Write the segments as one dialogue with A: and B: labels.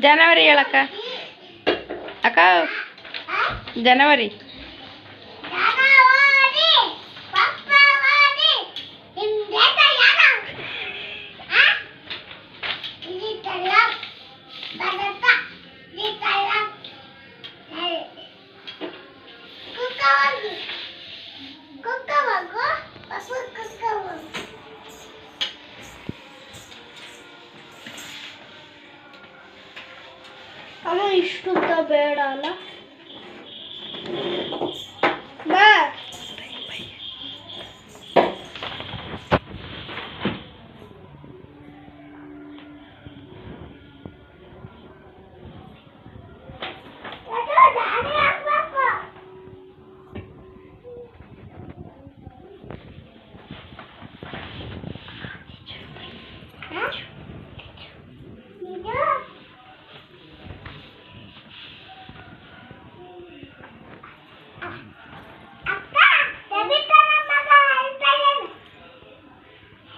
A: ಜನವರಿ ಹೇಳಕ್ಕ. ಅಕ್ಕ ಜನವರಿ.
B: ಇಷ್ಟು ಬೇಡ ಅಲ್ಲ?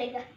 B: கிடைக்கும்